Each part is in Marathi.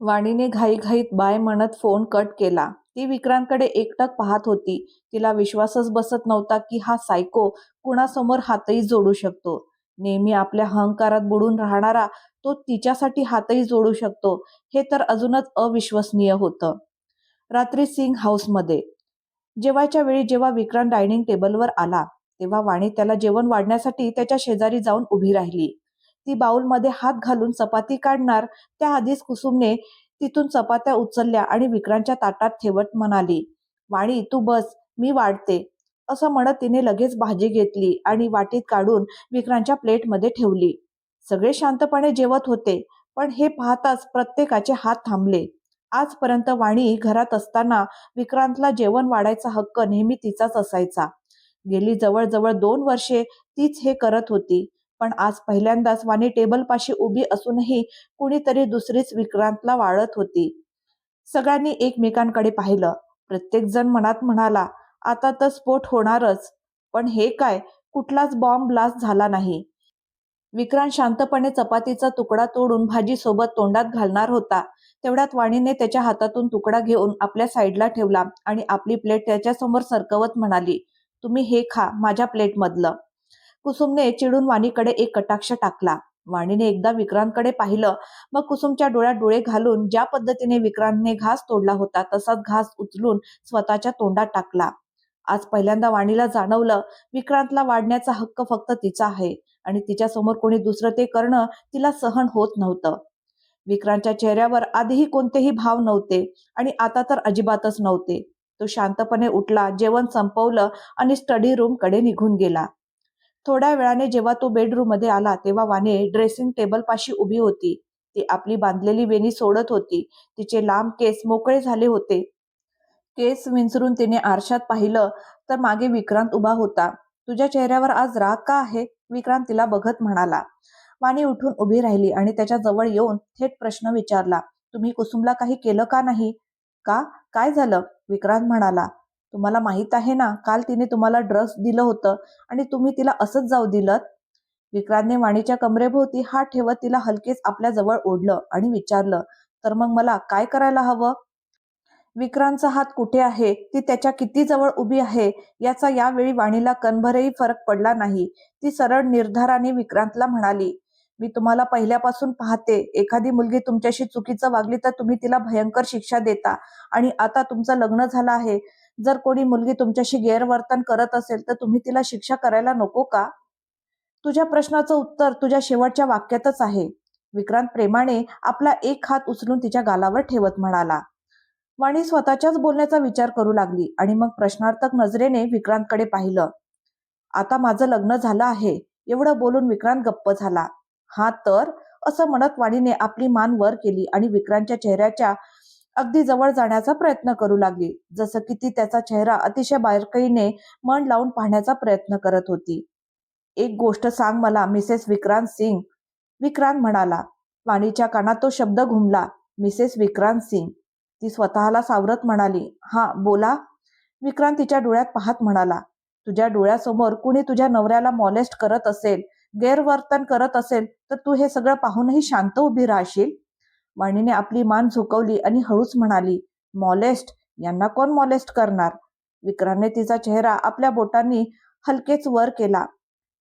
वाणीने घाईघाईत बाय म्हणत फोन कट केला. ती विक्रांतकडे एकटक पाहत होती. तिला विश्वासच बसत नव्हता की हा सायको कुणासमोर हातही जोडू शकतो. नेहमी आपल्या अहंकारात बुडून राहणारा तो तिच्यासाठी हातही जोडू शकतो हे तर अजूनच अविश्वसनीय होतं. रात्री सिंग हाऊसमध्ये. जेवायच्या वेळी जेव्हा विक्रांत डायनिंग टेबलवर आला तेव्हा वाणी त्याला जेवण वाढण्यासाठी त्याच्या शेजारी जाऊन उभी राहिली. ती बाऊलमध्ये हात घालून चपाती काढणार त्याआधीच कुसुमने तिथून चपात्या उचलल्या आणि विक्रांतच्या ताटात ठेवत म्हणाली वाणी तू बस मी वाढते. असं म्हणत तिने लगेच भाजी घेतली आणि वाटीत काढून विक्रांतच्या प्लेटमध्ये ठेवली. सगळे शांतपणे जेवत होते पण हे पाहताच प्रत्येकाचे हात थांबले. आजपर्यंत वाणी घरात असताना विक्रांतला जेवण वाढायचा हक्क नेहमी तिचाच असायचा. गेली जवळजवळ दोन वर्षे तीच हे करत होती. पण आज पहिल्यांदाच वाणी टेबलपाशी उभी असूनही कुणीतरी दुसरीच विक्रांतला वाळत होती. सगळ्यांनी एकमेकांकडे पाहिलं. प्रत्येक जण मनात म्हणाला आता तर स्फोट होणारच. पण हे काय? कुठलाच बॉम्ब ब्लास्ट झाला नाही. विक्रांत शांतपणे चपातीचा तुकडा तोडून भाजी सोबत तोंडात घालणार होता. तेवढ्यात वाणीने त्याच्या हातातून तुकडा घेऊन आपल्या साईडला ठेवला आणि आपली प्लेट त्याच्यासमोर सरकवत म्हणाली तुम्ही हे खा माझ्या प्लेटमधलं. कुसुमने चिडून वाणीकडे एक कटाक्ष टाकला. वाणीने एकदा विक्रांतकडे पाहिलं. मग कुसुमच्या डोळ्यात डोळे घालून ज्या पद्धतीने विक्रांतने घास तोडला होता तसाच घास उचलून स्वतःच्या तोंडात टाकला. आज पहिल्यांदा वाणीला जाणवलं विक्रांतला वाढण्याचा हक्क फक्त तिचा आहे आणि तिच्या समोर कोणी दुसरं ते करणं तिला सहन होत नव्हतं. विक्रांतच्या चेहऱ्यावर आधीही कोणतेही भाव नव्हते आणि आता तर अजिबातच नव्हते. तो शांतपणे उठला जेवण संपवलं आणि स्टडी रूमकडे निघून गेला. थोड्या वेळाने जेव्हा तो बेडरूममध्ये आला तेव्हा वाणे ड्रेसिंग टेबल पाशी उभी होती. ती आपली बांधलेली वेणी सोडत होती. तिचे लांब केस मोकळे झाले होते. केस विंचरून तिने आरशात पाहिलं तर मागे विक्रांत उभा होता. तुझ्या चेहऱ्यावर आज राग का आहे? विक्रांत तिला बघत म्हणाला. वाणी उठून उभी राहिली आणि त्याच्याजवळ येऊन थेट प्रश्न विचारला. तुम्ही कुसुमला काही केलं का नाही? का? काय झालं? विक्रांत म्हणाला. तुम्हाला माहीत आहे ना काल तिने तुम्हाला ड्रग्स दिलं होतं आणि तुम्ही तिला असंच जाऊ दिलं विक्रांतने वाणीच्या कमरेभोवती हात ठेवत तिला हलकेच आपल्या जवळ ओढलं आणि विचारलं तर मग मला काय करायला हवं? विक्रांतचा हात कुठे आहे? ती त्याच्या किती जवळ उभी आहे? याचा यावेळी वाणीला कणभरही फरक पडला नाही. ती सरळ निर्धाराने विक्रांतला म्हणाली मी तुम्हाला पहिल्यापासून पाहते एखादी मुलगी तुमच्याशी चुकीचं वागली तर तुम्ही तिला भयंकर शिक्षा देता आणि आता तुमचं लग्न झालं आहे. जर कोणी मुलगी तुमच्याशी गैरवर्तन करत असेल तर तुम्ही तिला शिक्षा करायला नको का? तुझ्या प्रश्नाचं उत्तर तुझ्या शेवटच्या वाक्यातच आहे. विक्रांत प्रेमाने आपला एक हात उचलून तिच्या गालावर ठेवत म्हणाला. वाणी स्वतःच्याच बोलण्याचा विचार करू लागली आणि मग प्रश्नार्थक नजरेने विक्रांतकडे पाहिलं. आता माझं लग्न झालं आहे. एवढं बोलून विक्रांत गप्प झाला. हा तर? असं म्हणत वाणीने आपली मान वर केली आणि विक्रांतच्या चेहऱ्याच्या अगदी जवळ जाण्याचा प्रयत्न करू लागली जसं की ती त्याचा चेहरा अतिशय बारकाईने मन लावून पाहण्याचा प्रयत्न करत होती. एक गोष्ट सांग मला मिसेस विक्रांत सिंग. विक्रांत म्हणाला वाणीच्या कानात तो शब्द घुमला मिसेस विक्रांत सिंग. ती स्वतःला सावरत म्हणाली हा बोला. विक्रांत तिच्या डोळ्यात पाहत म्हणाला तुझ्या डोळ्यासमोर कुणी तुझ्या नवऱ्याला मॉलेस्ट करत असेल गैरवर्तन करत असेल तर तू हे सगळं पाहूनही शांत उभी राहशील? वाणीने आपली मान झुकवली आणि हळूच म्हणाली मॉलेस्ट यांना कोण मॉलेस्ट करणार? विक्रांतने तिचा चेहरा आपल्या बोटांनी हलकेच वर केला.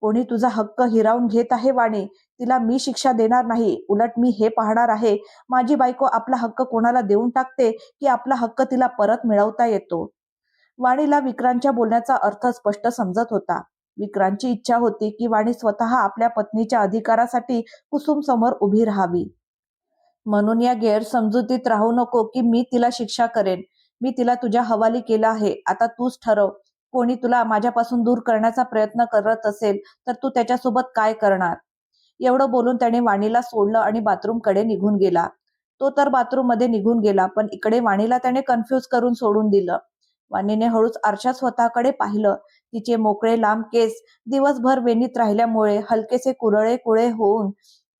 कोणी तुझा हक्क हिरावून घेत आहे वाणी? तिला मी शिक्षा देणार नाही. उलट मी हे पाहणार आहे माझी बायको आपला हक्क कोणाला देऊन टाकते की आपला हक्क तिला परत मिळवता येतो? वाणीला विक्रांतच्या बोलण्याचा अर्थ स्पष्ट समजत होता. विक्रांतची इच्छा होती की वाणी स्वतः आपल्या पत्नीच्या अधिकारासाठी कुसुम समोर उभी राहावी. म्हणून या गैरसमजुतीत राहू नको की मी तिला शिक्षा करेन. मी तिला तुझ्या हवाली केला आहे. आता तूच ठरव. कोणी तुला माझ्यापासून दूर करण्याचा प्रयत्न करत असेल तर तू त्याच्यासोबत काय करणार? एवढं बोलून त्याने वाणीला सोडलं आणि बाथरूमकडे निघून गेला. तो तर बाथरूममध्ये निघून गेला पण इकडे वाणीला त्याने कन्फ्युज करून सोडून दिलं. वाणीने हळूच आरशात स्वतःकडे पाहिलं. तिचे मोकळे लांब केस दिवसभर वेणीत राहिल्यामुळे हलकेसे कुरळे कुळे होऊन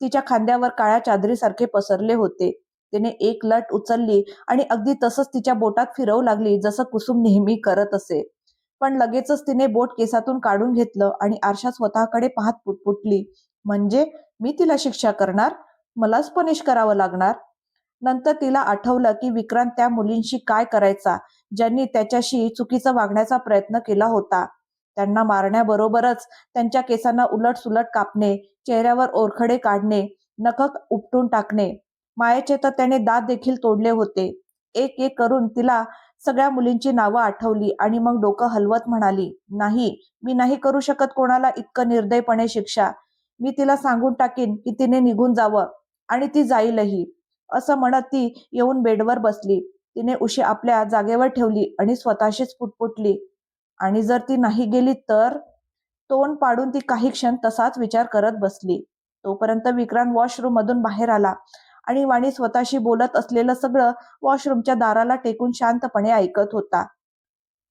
तिच्या खांद्यावर काळ्या चादरीसारखे पसरले होते. तिने एक लट उचलली आणि अगदी तसंच तिच्या बोटात फिरवू लागली जसं कुसुम नेहमी करत असे. पण लगेचच तिने बोट केसातून काढून घेतलं आणि आरशा स्वतःकडे पाहत पुटपुटली. म्हणजे मी तिला शिक्षा करणार? मलाच पनिश करावं लागणार? नंतर तिला आठवलं की विक्रांत त्या मुलींशी काय करायचा ज्यांनी त्याच्याशी चुकीचं वागण्याचा प्रयत्न केला होता. त्यांना मारण्याबरोबरच त्यांच्या केसांना उलट सुलट कापणे चेहऱ्यावर ओरखडे काढणे नख उपटून टाकणे. मायेचे तर त्याने दात देखील तोडले होते. एक एक करून तिला सगळ्या मुलींची नावं आठवली आणि मग डोकं हलवत म्हणाली नाही मी नाही करू शकत कोणाला इतकं निर्दयपणे शिक्षा. मी तिला सांगून टाकीन की तिने निघून जावं आणि ती जाईलही. असं म्हणत ती येऊन बेडवर बसली. तिने उशी आपल्या जागेवर ठेवली आणि स्वतःशीच पुटपुटली. आणि जर ती नाही गेली तर तोंड पाडून ती काही क्षण तसाच विचार करत बसली. तोपर्यंत विक्रांत वॉशरूम मधून बाहेर आला आणि वाणी स्वतःशी बोलत असलेलं सगळं वॉशरूमच्या दाराला टेकून शांतपणे ऐकत होता.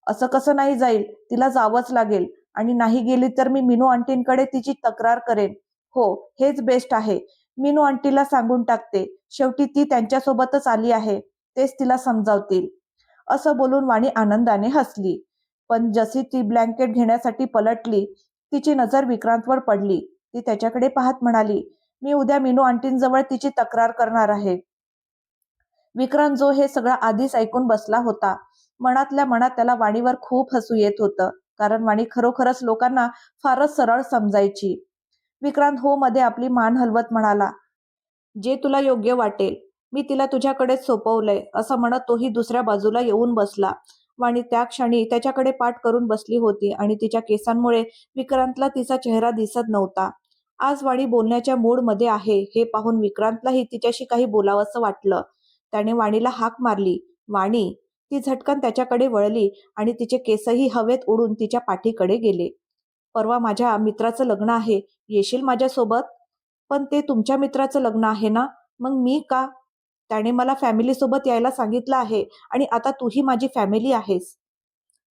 असं कसं नाही जाईल? तिला जावंच लागेल. आणि नाही गेली तर मी मिनू आंटींकडे तिची तक्रार करेन. हो हेच बेस्ट आहे. मिनू आंटीला सांगून टाकते. शेवटी ती त्यांच्यासोबतच आली आहे. तेच तिला समजावतील. असं बोलून वाणी आनंदाने हसली. पण जशी ती ब्लँकेट घेण्यासाठी पलटली तिची नजर विक्रांतवर पडली. ती त्याच्याकडे पाहत म्हणाली मी उद्या मिनू आंटींजवळ तिची तक्रार करणार आहे. विक्रांत जो हे सगळं आधीच ऐकून बसला होता मनातल्या मनात त्याला वाणीवर खूप हसू येत होतं कारण वाणी खरोखरच लोकांना फारच सरळ समजायची. विक्रांत हो मध्ये आपली मान हलवत म्हणाला जे तुला योग्य वाटेल मी तिला तुझ्याकडेच सोपवलंय असं म्हणत तोही दुसऱ्या बाजूला येऊन बसला. वाणी त्या क्षणी त्याच्याकडे पाठ करून बसली होती आणि तिच्या केसांमुळे विक्रांतला तिचा चेहरा दिसत नव्हता. आज वाणी बोलण्याच्या मूडमध्ये आहे हे पाहून विक्रांतलाही तिच्याशी काही बोलावंसं वाटलं. त्याने वाणीला हाक मारली. वाणी ती झटकन त्याच्याकडे वळली आणि तिचे केसही हवेत उडून तिच्या पाठीकडे गेले. परवा माझ्या मित्राचं लग्न आहे. येशील माझ्यासोबत? पण ते तुमच्या मित्राचं लग्न आहे ना? मग मी का? त्याने मला फॅमिलीसोबत यायला सांगितलं आहे आणि आता तूही माझी फॅमिली आहेस.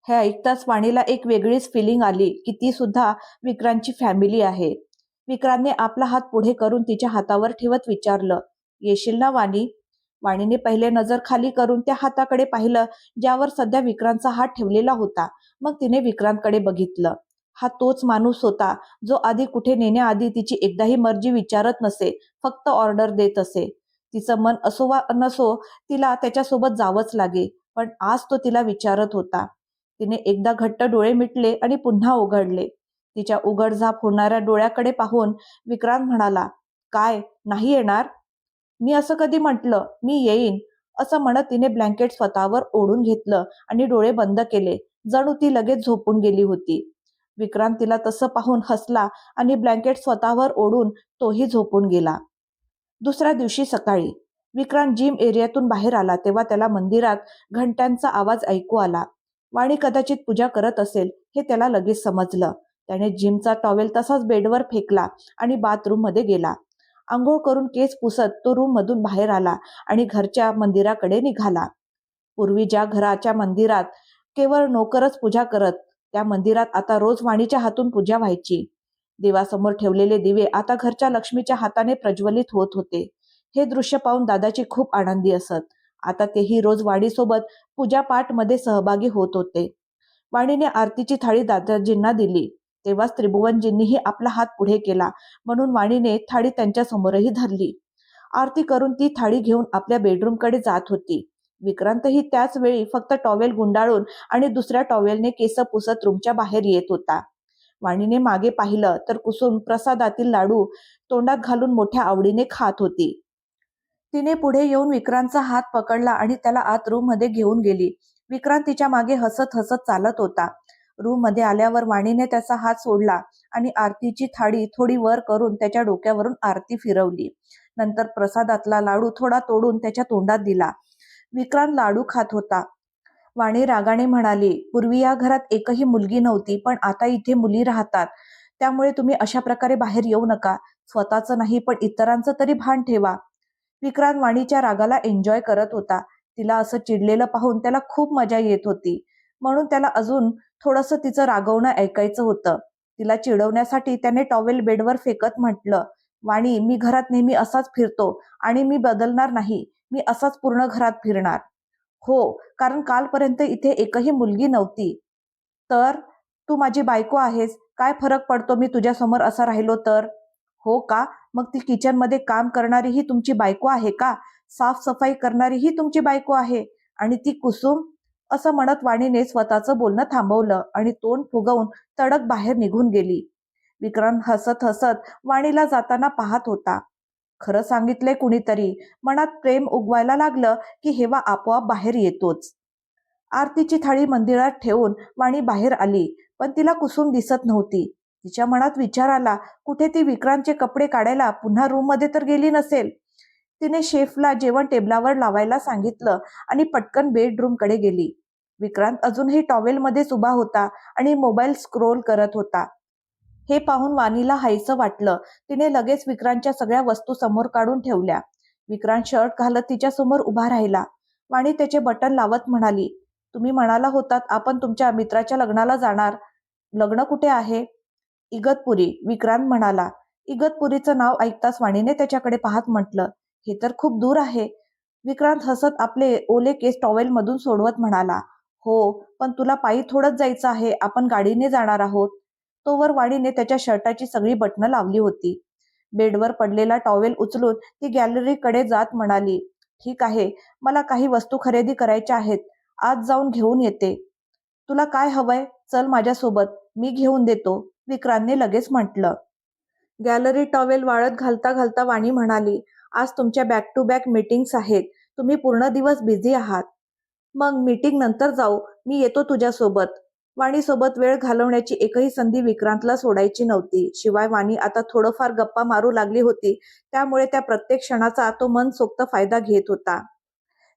हे ऐकताच वाणीला एक वेगळीच फिलिंग आली की ती सुद्धा विक्रांतची फॅमिली आहे. विक्रांतने आपला हात पुढे करून तिच्या हातावर ठेवत विचारलं येशील ना वाणी? वाणीने पहिले नजर खाली करून त्या हाताकडे पाहिलं ज्यावर सध्या विक्रांतचा हात ठेवलेला होता. मग तिने विक्रांतकडे बघितलं. हा तोच माणूस होता जो आधी कुठे नेण्याआधी तिची एकदाही मर्जी विचारत नसे फक्त ऑर्डर देत असे. तिचं मन असो वा नसो तिला त्याच्यासोबत जावंच लागे. पण आज तो तिला विचारत होता. तिने एकदा घट्ट डोळे मिटले आणि पुन्हा उघडले. तिच्या उघडझाप होणाऱ्या डोळ्याकडे पाहून विक्रांत म्हणाला काय नाही येणार? मी असं कधी म्हटलं? मी येईन. असं म्हणत तिने ब्लँकेट स्वतःवर ओढून घेतलं आणि डोळे बंद केले. जणू ती लगेच झोपून गेली होती. विक्रांत तिला तसं पाहून हसला आणि ब्लँकेट स्वतःवर ओढून तोही झोपून गेला. दुसऱ्या दिवशी सकाळी विक्रांत जिम एरियातून बाहेर आला तेव्हा त्याला मंदिरात घंट्यांचा आवाज ऐकू आला. वाणी कदाचित पूजा करत असेल हे त्याला लगेच समजलं. त्याने जिमचा टॉवेल तसाच बेडवर फेकला आणि बाथरूममध्ये गेला. आंघोळ करून केस पुसत तो रूम मधून बाहेर आला आणि घरच्या मंदिराकडे निघाला. पूर्वी ज्या घराच्या मंदिरात केवळ नोकरच पूजा करत त्या मंदिरात आता रोज वाणीच्या हातून पूजा व्हायची. देवासमोर ठेवलेले दिवे आता घरच्या लक्ष्मीच्या हाताने प्रज्वलित होत होते. हे दृश्य पाहून दादाची खूप आनंदी असत. आता तेही रोज वाणीसोबत पूजापाठमध्ये सहभागी होत होते. वाणीने आरतीची थाळी दादाजींना दिली. तेव्हाच त्रिभुवनजींनीही आपला हात पुढे केला. म्हणून वाणीने थाळी त्यांच्या समोरही धरली. आरती करून ती थाळी घेऊन आपल्या बेडरूमकडे जात होती. विक्रांतही त्याच वेळी फक्त टॉवेल गुंडाळून आणि दुसऱ्या टॉवेलने केस पुसत रूमच्या बाहेर येत होता. वाणीने मागे पाहिलं तर कुसुम प्रसादातील लाडू तोंडात घालून मोठ्या आवडीने खात होती. तिने पुढे येऊन विक्रांतचा हात पकडला आणि त्याला आत रूममध्ये घेऊन गेली. विक्रांत तिच्यामागे हसत हसत चालत होता. रूममध्ये आल्यावर वाणीने त्याचा हात सोडला आणि आरतीची थाळी थोडी वर करून त्याच्या डोक्यावरून आरती फिरवली. नंतर प्रसादातला लाडू थोडा तोडून त्याच्या तोंडात दिला. विक्रांत लाडू खात होता. वाणी रागाने म्हणाली पूर्वी या घरात एकही मुलगी नव्हती पण आता इथे मुली राहतात. त्यामुळे तुम्ही अशा प्रकारे बाहेर येऊ नका. स्वतःचं नाही पण इतरांचं तरी भान ठेवा. विक्रांत वाणीच्या रागाला एन्जॉय करत होता. तिला असं चिडलेलं पाहून त्याला खूप मजा येत होती. म्हणून त्याला अजून थोडंसं तिचं रागवणं ऐकायचं होतं. तिला चिडवण्यासाठी त्याने टॉवेल बेडवर फेकत म्हटलं वाणी मी घरात नेहमी असाच फिरतो आणि मी बदलणार नाही. मी असाच पूर्ण घरात फिरणार. हो कारण कालपर्यंत इथे एकही मुलगी नव्हती. तर तू माझी बायको आहेस काय फरक पडतो मी तुझ्यासमोर असा राहिलो तर? हो का? मग ती किचनमध्ये काम करणारी ही तुमची बायको आहे का? साफसफाई करणारी ही तुमची बायको आहे? आणि ती कुसुम? असं म्हणत वाणीने स्वतःचं बोलणं थांबवलं आणि तोंड फुगवून तडक बाहेर निघून गेली. विक्रांत हसत हसत वाणीला जाताना पाहत होता. खरं सांगितले कुणीतरी. मनात प्रेम उगवायला लागलं की हेवा आपोआप बाहेर येतोच. आरतीची थाळी मंदिरात ठेवून वाणी बाहेर आली पण तिला कुसुम दिसत नव्हती. तिच्या मनात विचार आला कुठे ती विक्रांतचे कपडे काढायला पुन्हा रूममध्ये तर गेली नसेल? तिने शेफला जेवण टेबलावर लावायला सांगितलं आणि पटकन बेडरूमकडे गेली. विक्रांत अजूनही टॉवेलमध्येच उभा होता आणि मोबाईल स्क्रोल करत होता. हे पाहून वाणीला हायचं वाटलं. तिने लगेच विक्रांतच्या सगळ्या वस्तू समोर काढून ठेवल्या. विक्रांत शर्ट घालत तिच्या समोर उभा राहिला. वाणी त्याचे बटन लावत म्हणाली तुम्ही म्हणाला होतात आपण तुमच्या मित्राच्या लग्नाला जाणार. लग्न कुठे आहे? इगतपुरी. विक्रांत म्हणाला इगतपुरीचं नाव ऐकताच वाणीने त्याच्याकडे पाहत म्हटलं हे तर खूप दूर आहे. विक्रांत हसत आपले ओले केस टॉवेल मधून सोडवत म्हणाला हो पण तुला पायी थोडंच जायचं आहे. आपण गाडीने जाणार आहोत. तोवर वाणीने त्याच्या शर्टाची सगळी बटणं लावली होती. बेडवर पडलेला टॉवेल उचलून ती गॅलरीकडे जात म्हणाली ठीक आहे मला काही वस्तू खरेदी करायच्या आहेत आज जाऊन घेऊन येते. तुला काय हवंय? चल माझ्यासोबत मी घेऊन देतो. विक्रांतने लगेच म्हटलं. गॅलरी टॉवेल वाळत घालता घालता वाणी म्हणाली आज तुमच्या बॅक टू बॅक मीटिंग्स आहेत. तुम्ही पूर्ण दिवस बिझी आहात. मग मीटिंग नंतर जाऊ. मी येतो तुझ्यासोबत. वाणीसोबत वेळ घालवण्याची एकही संधी विक्रांतला सोडायची नव्हती. शिवाय वाणी आता थोडंफार गप्पा मारू लागली होती. त्यामुळे त्या प्रत्येक क्षणाचा तो मनसोक्त फायदा घेत होता.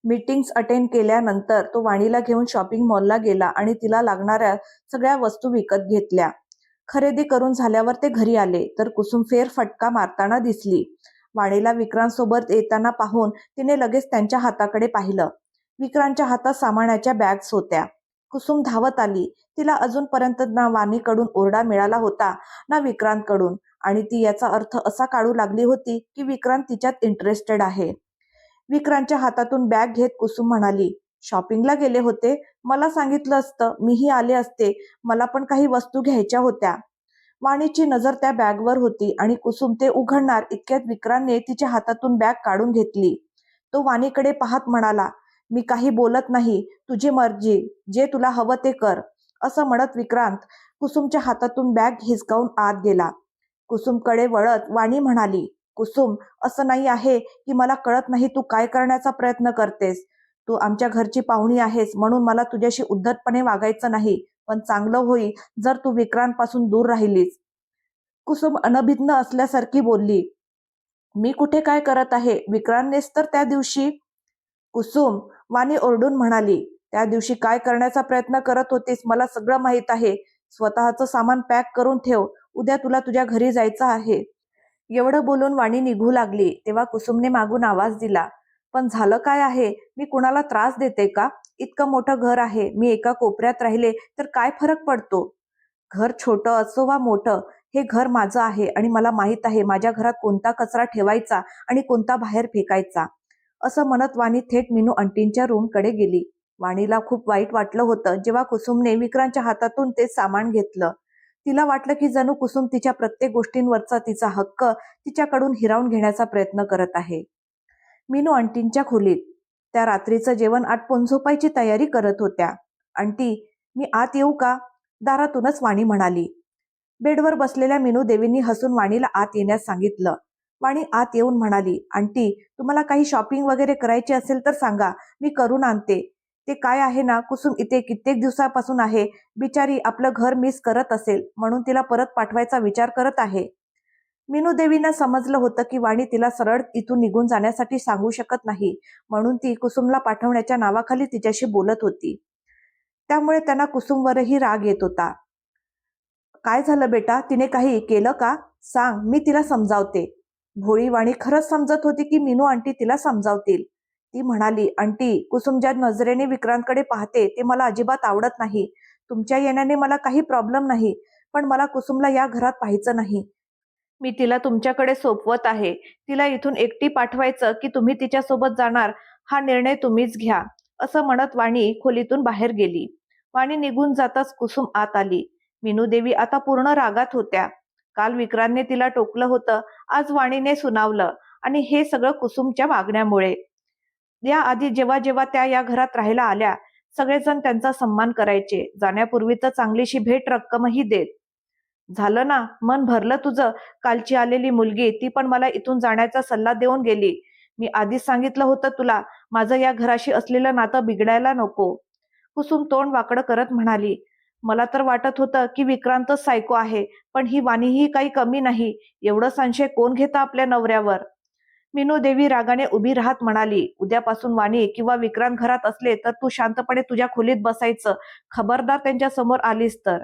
मीटिंग्स अटेंड केल्यानंतर तो वाणीला घेऊन शॉपिंग मॉलला गेला आणि तिला लागणाऱ्या सगळ्या वस्तू विकत घेतल्या. खरेदी करून झाल्यावर ते घरी आले तर कुसुम फेर फटका मारताना दिसली. वाणीला विक्रांत सोबत येताना पाहून तिने लगेच त्यांच्या हाताकडे पाहिलं. विक्रांतच्या हातात सामानाच्या बॅग्स होत्या. कुसुम धावत आली. तिला अजूनपर्यंत ना वाणीकडून ओरडा मिळाला होता ना विक्रांतकडून. आणि ती याचा अर्थ असा काढू लागली होती की विक्रांत तिच्यात इंटरेस्टेड आहे. विक्रांतच्या हातातून बॅग घेत कुसुम म्हणाली शॉपिंगला गेले होते? मला सांगितलं असतं मीही आले असते. मला पण काही वस्तू घ्यायच्या होत्या. वाणीची नजर त्या बॅगवर होती आणि कुसुम ते उघडणार इतक्यात विक्रांतने तिच्या हातातून बॅग काढून घेतली. तो वाणीकडे पाहत म्हणाला मी काही बोलत नाही तुझी मर्जी जे तुला हवं ते कर असं म्हणत विक्रांत कुसुमच्या हातातून बॅग हिसकावून आत गेला. कुसुमकडे वळत वाणी म्हणाली कुसुम असं नाही आहे की मला कळत नाही तू काय करण्याचा प्रयत्न करतेस. तू आमच्या घरची पाहुणी आहेस म्हणून मला तुझ्याशी उद्धटपणे वागायचं नाही पण चांगलं होईल जर तू विक्रांतपासून दूर राहिलीस. कुसुम अनभिज्ञ असल्यासारखी बोलली मी कुठे काय करत आहे? विक्रांतनेच तर त्या दिवशी कुसुम वाणी ओरडून म्हणाली त्या दिवशी काय करण्याचा प्रयत्न करत होतीस मला सगळं माहीत आहे. स्वतःचं सामान पॅक करून ठेव. उद्या तुला तुझ्या घरी जायचं आहे. एवढं बोलून वाणी निघू लागली तेव्हा कुसुमने मागून आवाज दिला पण झालं काय आहे? मी कुणाला त्रास देते का? इतकं मोठं घर आहे. मी एका कोपऱ्यात राहिले तर काय फरक पडतो? घर छोटं असो वा मोठं हे घर माझं आहे आणि मला माहीत आहे माझ्या घरात कोणता कचरा ठेवायचा आणि कोणता बाहेर फेकायचा. असं म्हणत वाणी थेट मिनू अंटींच्या रूमकडे गेली. वाणीला खूप वाईट वाटलं होतं जेव्हा कुसुमने विक्रांतच्या हातातून ते सामान घेतलं. तिला वाटलं की जणू कुसुम तिच्या प्रत्येक गोष्टींवरचा तिचा हक्क तिच्याकडून हिरावून घेण्याचा प्रयत्न करत आहे. मीनू अंटींच्या खोलीत. त्या रात्रीचं जेवण आटपून झोपायची तयारी करत होत्या. अंटी मी आत येऊ का? दारातूनच वाणी म्हणाली. बेडवर बसलेल्या मीनू देवींनी हसून वाणीला आत येण्यास सांगितलं. वाणी आत येऊन म्हणाली आंटी तुम्हाला काही शॉपिंग वगैरे करायची असेल तर सांगा मी करून आणते. ते काय आहे ना कुसुम इथे कित्येक दिवसापासून आहे बिचारी आपलं घर मिस करत असेल म्हणून तिला परत पाठवायचा विचार करत आहे. मिनूदेवींना समजलं होतं की वाणी तिला सरळ इथून निघून जाण्यासाठी सांगू शकत नाही म्हणून ती कुसुमला पाठवण्याच्या नावाखाली तिच्याशी बोलत होती. त्यामुळे त्यांना कुसुमवरही राग येत होता. काय झालं बेटा तिने काही केलं का? सांग मी तिला समजावते. भोळी वाणी खरंच समजत होती की मीनू आंटी तिला समजावतील. ती म्हणाली आंटी कुसुम ज्या नजरेने विक्रांतकडे पाहते ते मला अजिबात आवडत नाही. तुमच्या येण्याने मला काही प्रॉब्लेम नाही पण मला कुसुमला या घरात पाहायचं नाही. मी तिला तुमच्याकडे सोपवत आहे. तिला इथून एकटी पाठवायचं की तुम्ही तिच्यासोबत जाणार हा निर्णय तुम्हीच घ्या. असं म्हणत वाणी खोलीतून बाहेर गेली. वाणी निघून जाताच कुसुम आत आली. मीनू देवी आता पूर्ण रागात होत्या. काल विक्रांतने तिला टोकलं होतं आज वाणीने सुनावलं आणि हे सगळं कुसुमच्या वागण्यामुळे. याआधी जेव्हा जेव्हा त्या या घरात राहायला आल्या सगळेजण त्यांचा सन्मान करायचे. जाण्यापूर्वी तर चांगलीशी भेट रक्कमही देत. झालं ना मन भरलं तुझं. कालची आलेली मुलगी ती पण मला इथून जाण्याचा सल्ला देऊन गेली. मी आधीच सांगितलं होतं तुला माझं या घराशी असलेलं नातं बिघडायला नको. कुसुम तोंड वाकडं करत म्हणाली मला तर वाटत होतं की विक्रांतच सायको आहे पण ही वाणीही काही कमी नाही. एवढं संशय कोण घेता आपल्या नवऱ्यावर? मिनू देवी रागाने उभी राहत म्हणाली उद्यापासून वाणी किंवा विक्रांत घरात असले तर तू शांतपणे तुझ्या खोलीत बसायचं. खबरदार त्यांच्यासमोर आलीस तर.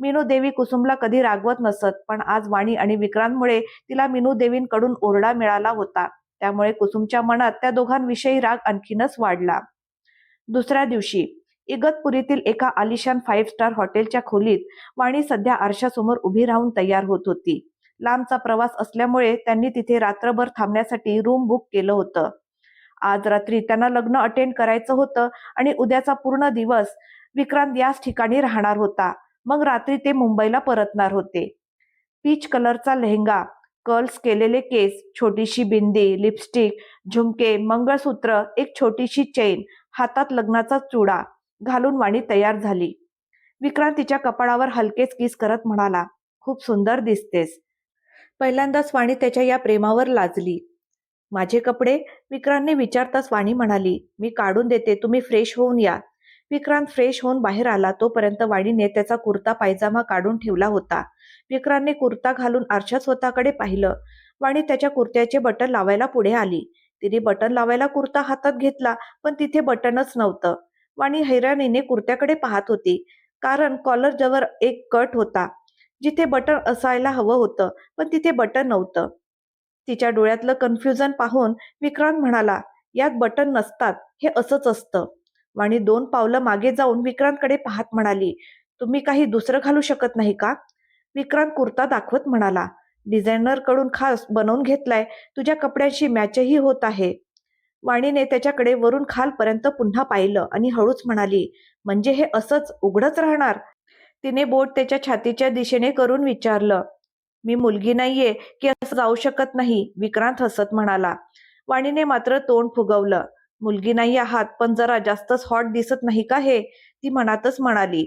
मिनू देवी कुसुमला कधी रागवत नसत पण आज वाणी आणि विक्रांतमुळे तिला मिनू देवींकडून ओरडा मिळाला होता. त्यामुळे कुसुमच्या मनात त्या दोघांविषयी राग आणखीनच वाढला. दुसऱ्या दिवशी इगतपुरीतील एका आलिशान फाईव्ह स्टार हॉटेलच्या खोलीत वाणी सध्या आरशासमोर उभी राहून तयार होत होती. लांबचा प्रवास असल्यामुळे त्यांनी तिथे रात्रभर थांबण्यासाठी रूम बुक केलं होतं. आज रात्री त्यांना लग्न अटेंड करायचं होतं आणि उद्याचा पूर्ण दिवस विक्रांत याच ठिकाणी राहणार होता. मग रात्री ते मुंबईला परतणार होते. पीच कलरचा लेहंगा कर्ल्स केलेले केस छोटीशी बिंदी लिपस्टिक झुमके मंगळसूत्र एक छोटीशी चेन हातात लग्नाचा चुडा घालून वाणी तयार झाली. विक्रांत तिच्या कपाळावर हलकेच किस करत म्हणाला खूप सुंदर दिसतेस. पहिल्यांदाच वाणी त्याच्या या प्रेमावर लाजली. माझे कपडे? विक्रांतने विचारताच वाणी म्हणाली मी काढून देते तुम्ही फ्रेश होऊन या. विक्रांत फ्रेश होऊन बाहेर आला तोपर्यंत वाणीने त्याचा कुर्ता पायजामा काढून ठेवला होता. विक्रांतने कुर्ता घालून आरशात स्वतःकडे पाहिलं. वाणी त्याच्या कुर्त्याचे बटन लावायला पुढे आली. तिने बटन लावायला कुर्ता हातात घेतला पण तिथे बटनच नव्हतं. वाणी हैराणीने कुर्त्याकडे पाहत होती. कारण कॉलर जवळ एक कट होता. जिथे बटन असायला हवं होतं पण तिथे बटन नव्हतं. तिच्या डोळ्यातलं कन्फ्युजन पाहून विक्रांत म्हणाला यात बटन नसतात हे असंच असतं. वाणी दोन पावलं मागे जाऊन विक्रांतकडे पाहत म्हणाली तुम्ही काही दुसरं घालू शकत नाही का? विक्रांत कुर्ता दाखवत म्हणाला डिझायनरकडून खास बनवून घेतलाय. तुझ्या कपड्यांशी मॅचही होत आहे. वाणीने त्याच्याकडे वरून खालपर्यंत पुन्हा पाहिलं आणि हळूच म्हणाली म्हणजे हे असंच उघडच राहणार? तिने बोट त्याच्या छातीच्या दिशेने करून विचारलं मी मुलगी नाहीये की असं जाऊ शकत नाही? विक्रांत हसत म्हणाला. वाणीने मात्र तोंड फुगवलं मुलगी नाही आहात पण जरा जास्तच हॉट दिसत नाही का हे? ती मनातच म्हणाली.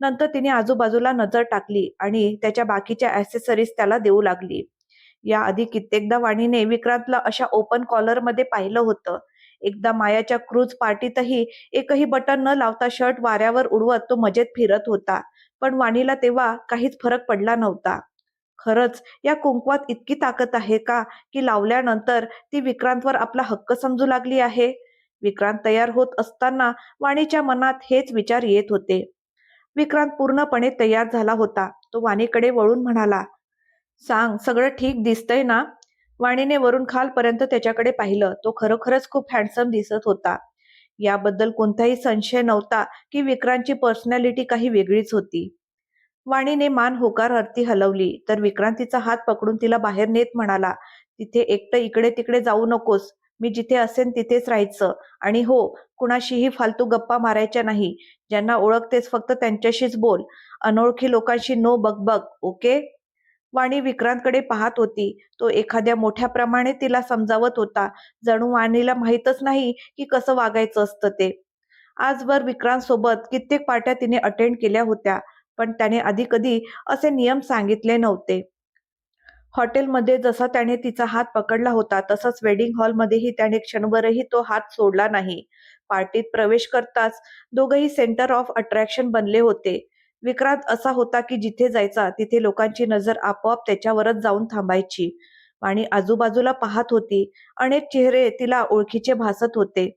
नंतर तिने आजूबाजूला नजर टाकली आणि त्याच्या बाकीच्या ऍसेसरीज त्याला देऊ लागली. याआधी कित्येकदा वाणीने विक्रांतला अशा ओपन कॉलरमध्ये पाहिलं होतं. एकदा मायाच्या क्रूज पार्टीतही एकही बटन न लावता शर्ट वाऱ्यावर उडवत तो मजेत फिरत होता. पण वाणीला तेव्हा काहीच फरक पडला नव्हता. खरंच या कुंकवात इतकी ताकद आहे का की लावल्यानंतर ती विक्रांतवर आपला हक्क समजू लागली आहे? विक्रांत तयार होत असताना वाणीच्या मनात हेच विचार येत होते. विक्रांत पूर्णपणे तयार झाला होता. तो वाणीकडे वळून म्हणाला सांग सगळं ठीक दिसतंय ना? वाणीने वरून खालपर्यंत त्याच्याकडे पाहिलं तो खरोखरच खूप हँडसम दिसत होता. याबद्दल कोणताही संशय नव्हता की विक्रांतची पर्सनॅलिटी काही वेगळीच होती. वाणीने मान होकार हरती हलवली तर विक्रांतीचा हात पकडून तिला बाहेर नेत म्हणाला तिथे एकटं इकडे तिकडे जाऊ नकोस. मी जिथे असेन तिथेच राहायचं. आणि हो कुणाशीही फालतू गप्पा मारायच्या नाही. ज्यांना ओळखतेस फक्त त्यांच्याशीच बोल. अनोळखी लोकांशी नो बग ओके? वाणी विक्रांतकडे पाहत होती. तो एखाद्या मोठ्या प्रमाणे तिला समजावत होता. जणू वाणीला माहीतच नाही की कसं वागायचं असतं ते. आजवर विक्रांत सोबत कित्येक पार्ट्या तिने अटेंड केल्या होत्या पण त्याने आधी कधी असे नियम सांगितले नव्हते. हॉटेलमध्ये जसा त्याने तिचा हात पकडला होता तसंच वेडिंग हॉलमध्येही त्याने क्षणभरही तो हात सोडला नाही. पार्टीत प्रवेश करताच दोघही सेंटर ऑफ अट्रॅक्शन बनले होते. विक्रांत असा होता की जिथे जायचा तिथे लोकांची नजर आपोआप त्याच्यावरच जाऊन थांबायची. आणि आजूबाजूला पाहत होती. अनेक चेहरे तिला ओळखीचे भासत होते.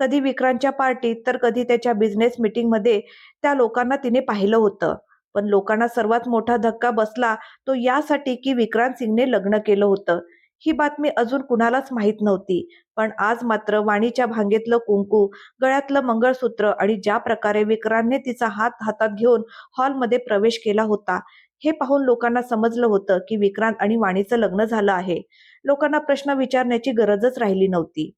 कधी विक्रांतच्या पार्टीत तर कधी त्याच्या बिझनेस मीटिंगमध्ये त्या लोकांना तिने पाहिलं होतं. पण लोकांना सर्वात मोठा धक्का बसला तो यासाठी की विक्रांत सिंगने लग्न केलं होतं. ही बातमी अजून कुणालाच माहीत नव्हती. पण आज मात्र वाणीच्या भांगेतलं कुंकू गळ्यातलं मंगळसूत्र आणि ज्या प्रकारे विक्रांतने तिचा हात हातात घेऊन हॉलमध्ये प्रवेश केला होता हे पाहून लोकांना समजलं होतं की विक्रांत आणि वाणीचं लग्न झालं आहे. लोकांना प्रश्न विचारण्याची गरजच राहिली नव्हती.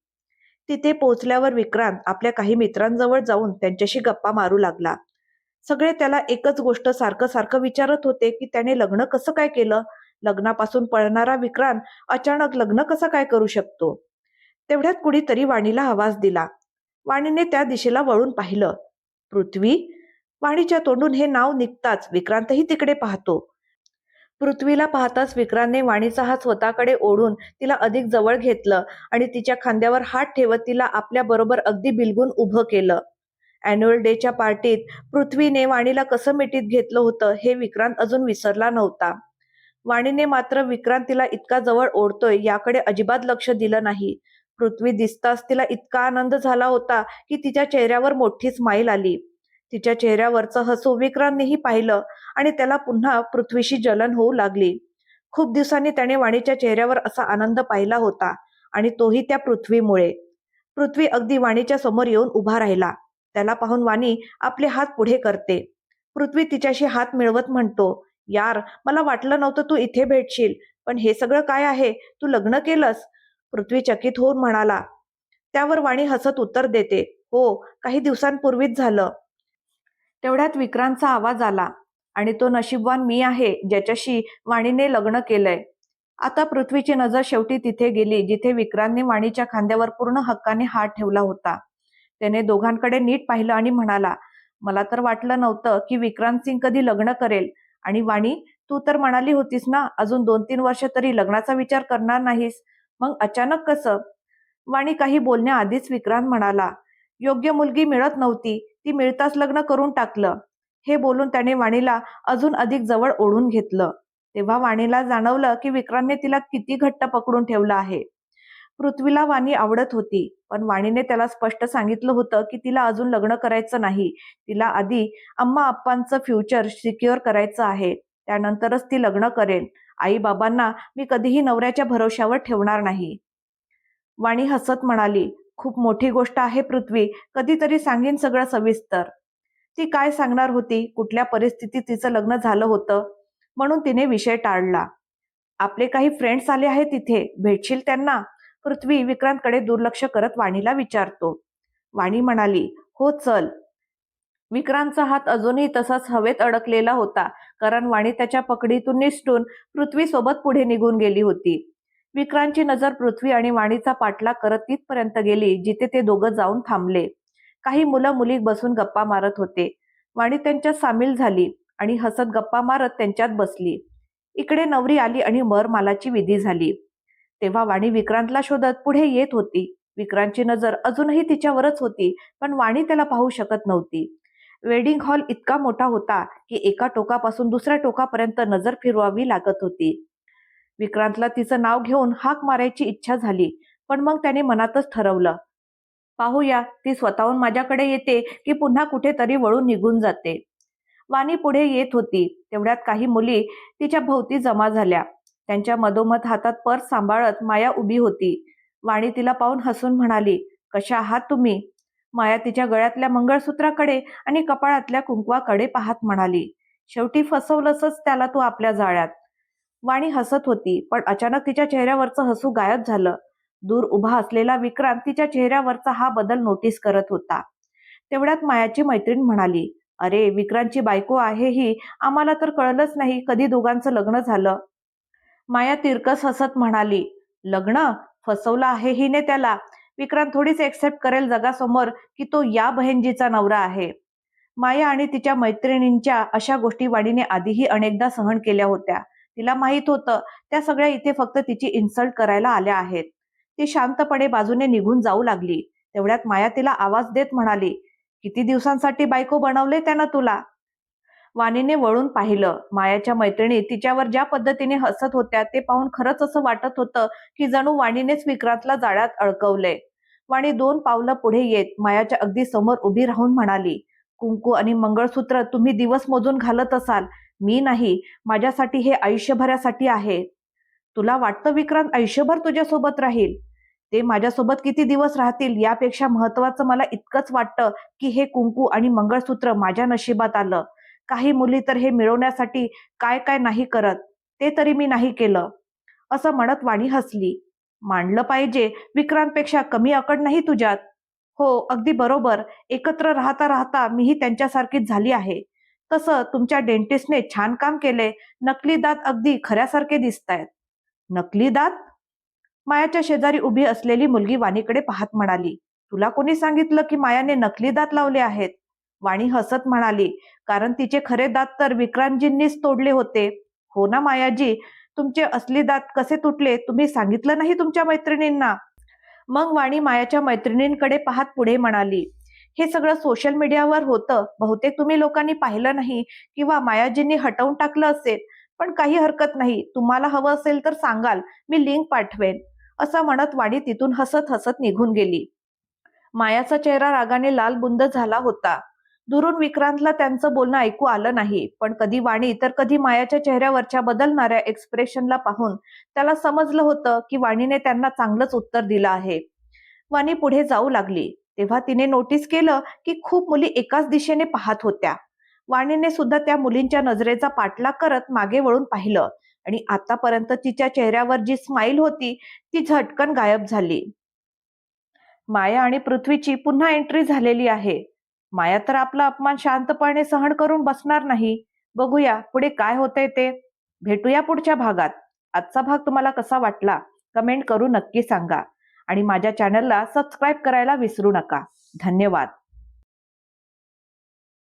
तिथे पोहोचल्यावर विक्रांत आपल्या काही मित्रांजवळ जाऊन त्यांच्याशी गप्पा मारू लागला. सगळे त्याला एकच गोष्ट सारखं सारखं विचारत होते की त्याने लग्न कसं काय केलं? लग्नापासून पळणारा विक्रांत अचानक लग्न कसं काय करू शकतो? तेवढ्यात कुणीतरी वाणीला आवाज दिला. वाणीने त्या दिशेला वळून पाहिलं. पृथ्वी? वाणीच्या तोंडून हे नाव निघताच विक्रांतही तिकडे पाहतो. पृथ्वीला पाहताच विक्रांतने वाणीचा हात स्वतःकडे ओढून तिला अधिक जवळ घेतलं आणि तिच्या खांद्यावर हात ठेवत तिला आपल्या बरोबर अगदी बिलगून उभं केलं. अॅन्युअल डेच्या पार्टीत पृथ्वीने वाणीला कसं मिठीत घेतलं होतं हे विक्रांत अजून विसरला नव्हता. वाणीने मात्र विक्रांत तिला इतका जवळ ओढतोय याकडे अजिबात लक्ष दिलं नाही. पृथ्वी दिसताच तिला इतका आनंद झाला होता की तिच्या चेहऱ्यावर मोठी स्माईल आली. तिच्या चेहऱ्यावरचं हसू विक्रांतनेही पाहिलं आणि त्याला पुन्हा पृथ्वीशी जलन होऊ लागली. खूप दिवसांनी त्याने वाणीच्या चेहऱ्यावर असा आनंद पाहिला होता आणि तोही त्या पृथ्वीमुळे. पृथ्वी अगदी वाणीच्या समोर येऊन उभा राहिला. त्याला पाहून वाणी आपले हात पुढे करते. पृथ्वी तिच्याशी हात मिळवत म्हणतो यार मला वाटलं नव्हतं तू इथे भेटशील पण हे सगळं काय आहे? तू लग्न केलंस? पृथ्वी चकित होऊन म्हणाला त्यावर वाणी हसत उत्तर देते. हो काही दिवसांपूर्वीच झालं तेवढ्यात विक्रांतचा आवाज आला आणि तो नशीबवान मी आहे ज्याच्याशी वाणीने लग्न केलंय. आता पृथ्वीची नजर शेवटी तिथे गेली जिथे विक्रांतने वाणीच्या खांद्यावर पूर्ण हक्काने हात ठेवला होता. त्याने दोघांकडे नीट पाहिलं आणि म्हणाला मला तर वाटलं नव्हतं की विक्रांत सिंग कधी लग्न करेल. आणि वाणी तू तर म्हणाली होतीस ना अजून दोन तीन वर्ष तरी लग्नाचा विचार करणार नाहीस. मग अचानक कसं? वाणी काही बोलण्याआधीच विक्रांत म्हणाला योग्य मुलगी मिळत नव्हती. ती मिळताच लग्न करून टाकलं. हे बोलून त्याने वाणीला अजून अधिक जवळ ओढून घेतलं. तेव्हा वाणीला जाणवलं की विक्रांतने तिला किती घट्ट पकडून ठेवलं आहे. पृथ्वीला वाणी आवडत होती पण वाणीने त्याला स्पष्ट सांगितलं होतं की तिला अजून लग्न करायचं नाही. तिला आधी अम्मा आप्पांचं फ्युचर सिक्युअर करायचं आहे. त्यानंतरच ती लग्न करेल आई बाबांना मी कधीही नवऱ्याच्या भरोश्यावर ठेवणार नाही. वाणी हसत म्हणाली खूप मोठी गोष्ट आहे पृथ्वी कधीतरी सांगेन सगळं सविस्तर. ती काय सांगणार होती? कुठल्या परिस्थितीत तिचं लग्न झालं होतं? म्हणून तिने विषय टाळला. आपले काही फ्रेंड्स आले आहेत तिथे भेटशील त्यांना? पृथ्वी विक्रांतकडे दुर्लक्ष करत वाणीला विचारतो. वाणी म्हणाली हो चल. विक्रांतचा हात अजूनही तसाच हवेत अडकलेला होता कारण वाणी त्याच्या पकडीतून निसटून पृथ्वीसोबत पुढे निघून गेली होती. विक्रांतची नजर पृथ्वी आणि वाणीचा पाठलाग करत तिथपर्यंत गेली जिथे ते दोघं जाऊन थांबले. काही मुलं मुली बसून गप्पा मारत होते. वाणी त्यांच्यात सामील झाली आणि हसत गप्पा मारत त्यांच्यात बसली. इकडे नवरी आली आणि मरमालाची विधी झाली. तेव्हा वाणी विक्रांतला शोधत पुढे येत होती. विक्रांतची नजर अजूनही तिच्यावरच होती पण वाणी त्याला पाहू शकत नव्हती. वेडिंग हॉल इतका मोठा होता की एका टोकापासून दुसऱ्या टोकापर्यंत नजर फिरवावी लागत होती. विक्रांतला तिचं नाव घेऊन हाक मारायची इच्छा झाली पण मग त्याने मनातच ठरवलं. पाहूया ती स्वतःहून माझ्याकडे येते की पुन्हा कुठेतरी वळून निघून जाते. वाणी पुढे येत होती. तेवढ्यात काही मुली तिच्या भोवती जमा झाल्या. त्यांच्या मधोमध हातात पर्स सांभाळत माया उभी होती. वाणी तिला पाहून हसून म्हणाली कशा आहात तुम्ही? माया तिच्या गळ्यातल्या मंगळसूत्राकडे आणि कपाळातल्या कुंकवाकडे पाहत म्हणाली शेवटी फसवलंसच त्याला तू आपल्या जाळ्यात. वाणी हसत होती पण अचानक तिच्या चेहऱ्यावरचं हसू गायब झालं. दूर उभा असलेला विक्रांत तिच्या चेहऱ्यावरचा हा बदल नोटीस करत होता. तेवढ्यात मायाची मैत्रीण म्हणाली अरे विक्रांतची बायको आहे ही आम्हाला तर कळलंच नाही कधी दोघांचं लग्न झालं. माया तिरकस हसत म्हणाली लग्न? फसवलं आहे हिने त्याला. विक्रांत थोडीच एक्सेप्ट करेल जगासमोर की तो या बहिणजीचा नवरा आहे. माया आणि तिच्या मैत्रिणींच्या अशा गोष्टी वाणीने आधीही अनेकदा सहन केल्या होत्या. तिला माहीत होतं त्या सगळ्या इथे फक्त तिची इन्सल्ट करायला आल्या आहेत. ती शांतपणे बाजूने निघून जाऊ लागली. तेवढ्यात माया तिला आवाज देत म्हणाली किती दिवसांसाठी बायको बनवले त्यानं तुला? वाणीने वळून पाहिलं मायाच्या मैत्रिणी तिच्यावर ज्या पद्धतीने हसत होत्या ते पाहून खरंच असं वाटत होतं की जणू वाणीनेच विक्रांतला जाळ्यात अडकवलंय वाणी दोन पावलं पुढे येत मायाच्या अगदी समोर उभी राहून म्हणाली कुंकू आणि मंगळसूत्र तुम्ही दिवस मोजून घालत असाल. मी नाही. माझ्यासाठी हे आयुष्यभरासाठी आहे. तुला वाटतं विक्रांत आयुष्यभर तुझ्यासोबत राहील? ते माझ्यासोबत किती दिवस राहतील यापेक्षा महत्वाचं मला इतकंच वाटतं की हे कुंकू आणि मंगळसूत्र माझ्या नशिबात आलं. काही मुली तर हे मिळवण्यासाठी काय काय नाही करत. ते तरी मी नाही केलं. असं म्हणत वाणी हसली. मांडलं पाहिजे. विक्रांतपेक्षा कमी अकड नाही तुझ्यात. हो अगदी बरोबर. एकत्र राहता राहता मीही त्यांच्यासारखीच झाली आहे. तसं तुमच्या डेंटिस्टने छान काम केले. नकली दात अगदी खऱ्यासारखे दिसत आहेत नकली दात? मायाच्या शेजारी उभी असलेली मुलगी वाणीकडे पाहत म्हणाली तुला कोणी सांगितलं की मायाने नकली दात लावले आहेत? वाणी हसत म्हणाली कारण तिचे खरे दात तर विक्रांतजींनीच तोडले होते. हो ना मायाजी. तुमचे असली दात कसे तुटले तुम्ही सांगितलं नाही तुमच्या मैत्रिणींना? मग वाणी मायाच्या मैत्रिणींकडे पाहत पुढे म्हणाली हे सगळं सोशल मीडियावर होतं. बहुतेक तुम्ही लोकांनी पाहिलं नाही किंवा मायाजींनी हटवून टाकलं असेल पण काही हरकत नाही. तुम्हाला हवं असेल तर सांगाल. मी लिंक पाठवेन. असं म्हणत वाणी तिथून हसत हसत निघून गेली. मायाचा चेहरा रागाने लाल बुंद झाला होता. दुरून विक्रांतला त्यांचं बोलणं ऐकू आलं नाही. पण कधी वाणी तर कधी मायाच्या चेहऱ्यावरच्या बदलणाऱ्या एक्सप्रेशनला पाहून त्याला समजलं होतं की वाणीने त्यांना चांगलंच उत्तर दिलं आहे. वाणी पुढे जाऊ लागली. तेव्हा तिने नोटीस केलं की खूप मुली एकाच दिशेने पाहत होत्या. वाणीने सुद्धा त्या मुलींच्या नजरेचा पाठलाग करत मागे वळून पाहिलं आणि आतापर्यंत तिच्या चेहऱ्यावर जी स्माईल होती ती झटकन गायब झाली. माया आणि पृथ्वीची पुन्हा एंट्री झालेली आहे. माया तर आपला अपमान शांतपणे सहन करून बसणार नाही. बघूया पुढे काय होतंय ते. भेटूया पुढच्या भागात. आजचा भाग तुम्हाला कसा वाटला? कमेंट करून नक्की सांगा. आणि माझ्या चॅनलला सबस्क्राईब करायला विसरू नका. धन्यवाद.